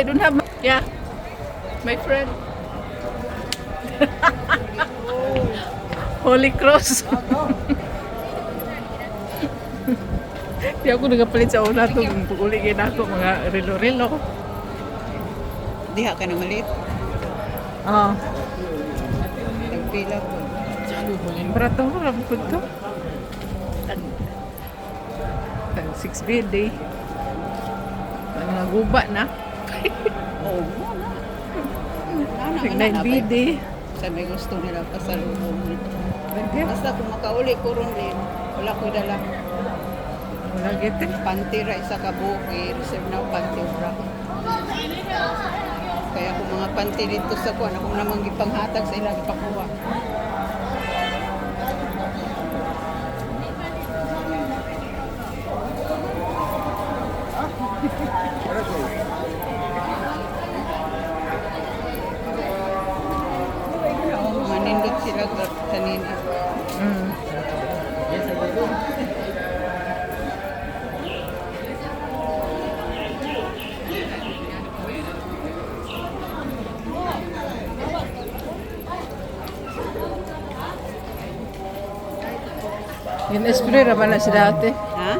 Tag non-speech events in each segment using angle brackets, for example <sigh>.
I don't have. Yeah. My friend. Holy Cross. Di ako nagapalit sa una itong puguligin ako mga rilo-rilo. Diha ka na malit. Oo. Nagpila ko. Barato ko lang po ito. Tag 6 BD. Ang mga guba na. Oo na. Tag nana, 9 BD. Sa may gusto nila pasalubong. Basta kung makauli ko ron din, wala ko dala. Wala gete. Pantira isa ka buki, reserve na panty bra. Kaya kung mga panty dito sa kuan, ako namang gipanghatag sa ilang ipakuha. Gina-spray ra na si dati? Ha?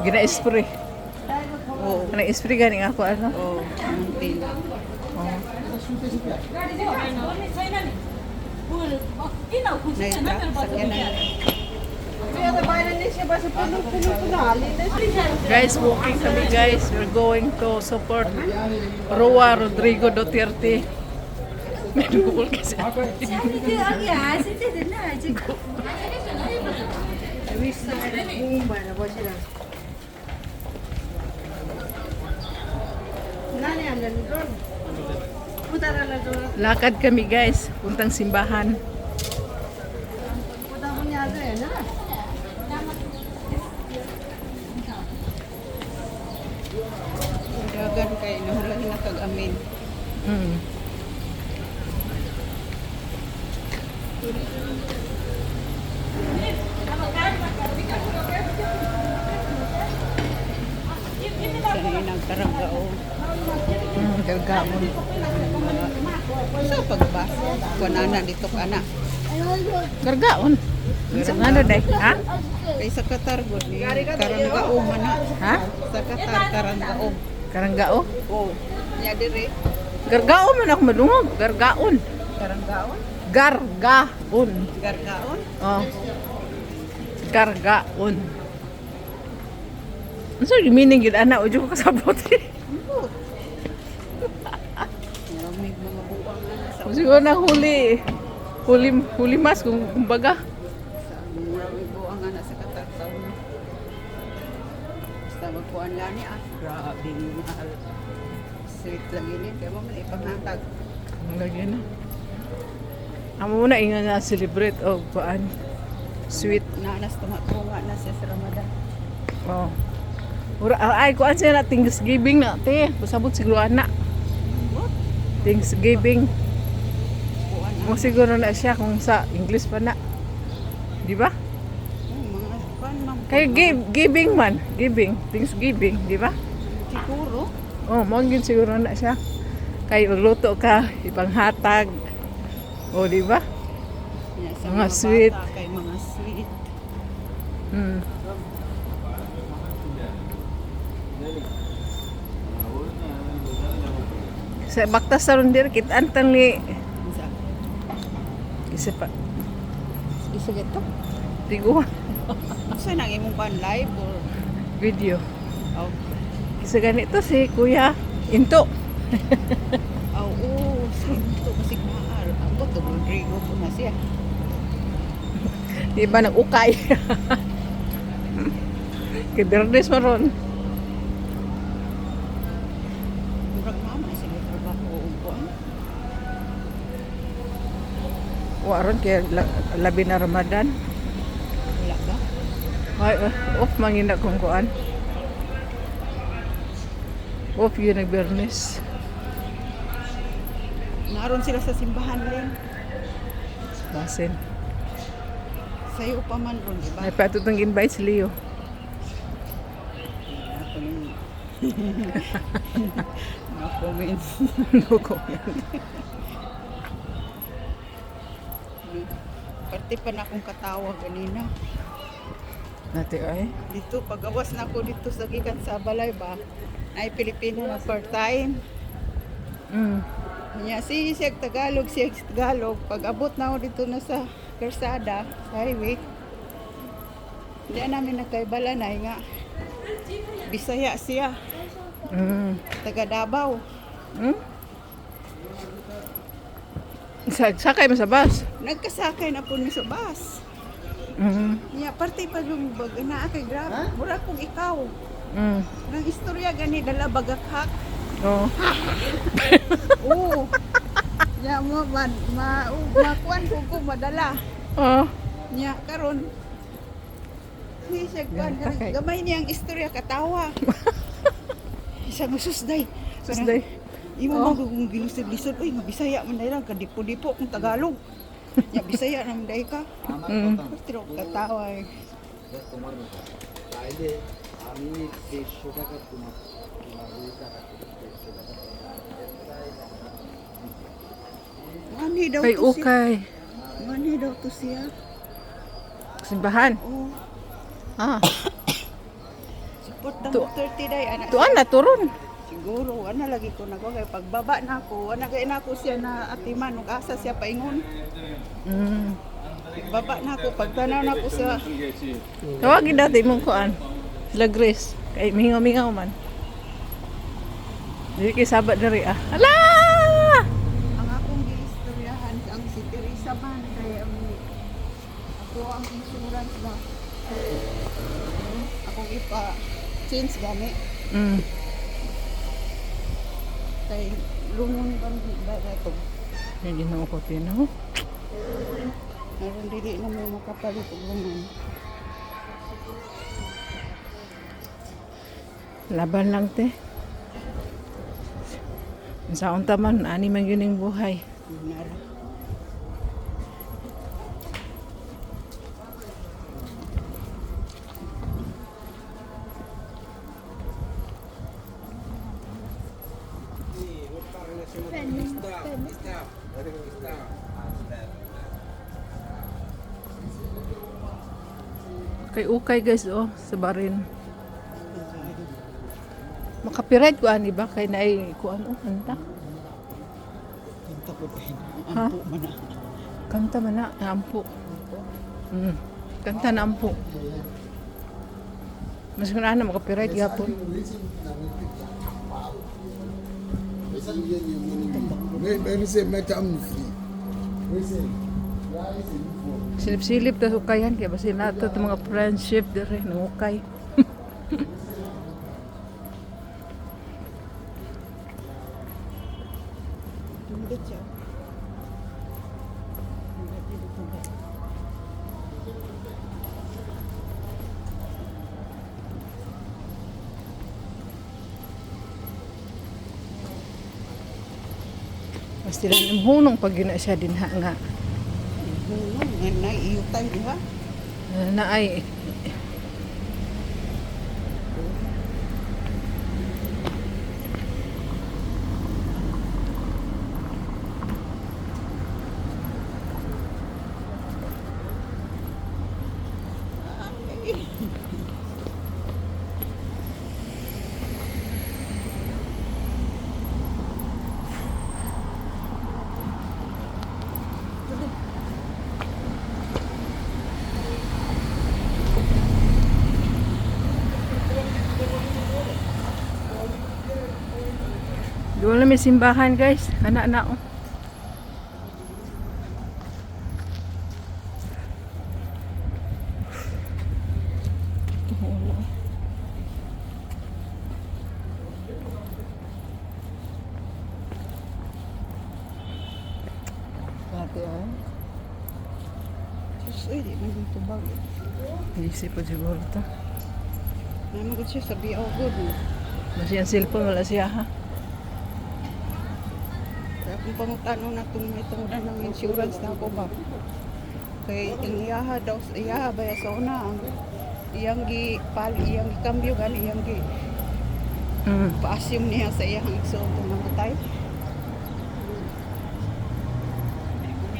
Gina-spray. Oo. Gina-spray gani ako ano? Oo. Oh. Na. Guys, walking kami guys. We're going to support Roa Rodrigo Duterte. May kasi. <laughs> Lakad kami guys. Puntang simbahan. Dagan kay nahulahin na kag-amin. Mm. Sa hinang karanggao. Mm, gargamon. Sa pagbas. Kunana dito ka na. Gargaon. Sa ano day? Ha? Kay sa Qatar gud ni karanggao man na. Ha? Sa Qatar karanggao. Karanggao? Oh, nya dire. Gargaon man ako madungog. Gargaon. Karanggaon? Gargaon. Gargaon? Oh. Gargaon. Ano sa meaning yun, ana? Ujo ko kasabot. <laughs> Maraming mga buwang na sa Siguro na huli. Huli, huli mas kung kumbaga. Maraming buwang na sa Qatar taon. Basta magkuhan lang ni ah. Grabe mahal. Sweet lang yun. Kaya mo man ipanghatag. Ang lagi na. Amo muna inga na celebrate o paan. Sweet. Nanas tumatunga na siya sa Ramadan. Oh. Ura, ay, kuan siya na Thanksgiving na, te. Pasabot siguro ana. What? Thanksgiving. Mo siguro na siya kung sa English pa na. Di ba? Oh, mga man. Kaya give, giving man. Giving. Thanksgiving. Di ba? Siguro. Oh, mo siguro na siya. Kaya magluto ka, ipanghatag. O, di ba? Yan, sa Mga sweet. Bata, kay mga sweet. Hmm. Sa baktas sa rondir, kitaan li. Sa, Isa pa. isa gito. Tigo. <laughs> Sa nang imong pan live or Video. oh, Isa ganito si Kuya Into. oh, oh, sa ito kasi mahal. Ang to Rodrigo po na siya. Di ba nag-ukay? <laughs> Kay Bernes maron. Waron kay la- labi na Ramadan. Wala ba? Ay, uh, off mangina kung kuan. Off yun nag Bernes. Naroon sila sa simbahan din. Basin. Sa'yo pa man ron, di ba? May patutong invite si Leo. Ako <laughs> <laughs> No comment. no comment. <laughs> Parte pa na akong katawa kanina. Nati ay. Dito, pag-awas na ako dito sa gikan sa balay ba, ay Pilipino na part-time. Mm. Niya, si siya Tagalog, siya Tagalog. Pag abot na ako dito na sa Karsada, sa highway, hindi namin nagkaibala na nga. Bisaya siya, Mm. taga Davao. Hmm? Sa sakay mo sa bus. Nagkasakay na po ni sa bus. Mm. Niya, parte pa yung bag na kay grab. Mura kong ikaw. Mm. Nang istorya gani dala bagakhak. Oh. <laughs> Oo. Niya mo man ma makuan ko ko madala. Oh. Niya karon Ni siya kuan gamay niyang istorya katawa. <laughs> Isang susday. Susday. Imo Oh. oh. kung gilusod-lisod, uy, nga Bisaya man dahil ka dipo-dipo kung Tagalog. Ya Bisaya naman dahil ka. Mm. Pero katawa eh. তাইলে আমি দেড়শো টাকা তোমার তোমার ওই টাকা দেড়শো টাকা Mani daw Kay to siya. ukay. Mani daw to siya. Simbahan. Oh, Ah. <coughs> support daw Tu- 30 day anak. Tuan na turon. Siguro, ana lagi ko nagawa kay pagbaba na ako, ana kay na ako siya na atiman ug asa siya paingon. Mm. Pagbaba na ako, pagtanaw na ako sa Tawagin dati mong kuan. Sila Grace. Kay mingaw-mingaw man. Dili kay sabat diri ah. Ala! ang akong giistoryahan ang si Teresa man kay ang ako ang insurance ba. Ako ipa change gani Mm. Kay lungon ba ba ba ito. Yan ginoo ko tino. Meron dili na may makapalit og lungon. Laban lang te. Sa unta man ani man gining buhay. Nara. Kay ukay guys oh sa barin. Makapirat ko ani ba kay naay kuan oh kanta. Kanta ko Ha? ampo man. Kanta man na ampo. Mm. Kanta na ampo. Mas kuna na makapirat gapon. Mais, mais c'est maintenant free. Oui, c'est. Silip-silip ta ukayan kay basi nato ta mga friendship dire nangukay. Tundot siya. Tundot dito, tundot. Mas tila ng hunong pag yun siya din ha nga. Nga naiiyutay, di ba? Na, na ay Na may simbahan guys. Anak na oh. Dati ay. Sus, ay, di man dito ba? Isip po siguro to. Naman siya sa biyaw good. no? Mas yung cellphone wala siya ha. Kung pangutano na itong may tungudan ng insurance na ako ba? Kay ang iyaha daw, iyaha ba sa una ang iyang gi pal iyang gi kambyo gan iyang gi Mm. Pa-assume niya sa iyang kung namatay.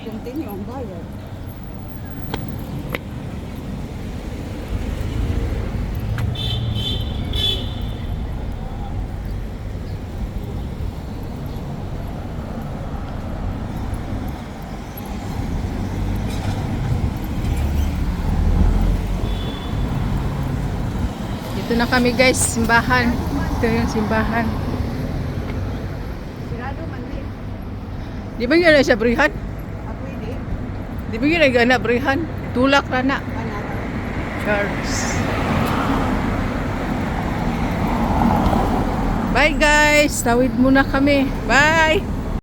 Continue ang bayad. Dito na kami guys, simbahan. Ito yung simbahan. Sirado man din. Di ba yun sa brihan? Ako hindi. Di ba yun na brihan? Tulak ra na. Anak. Church. Bye guys! Tawid muna kami. Bye!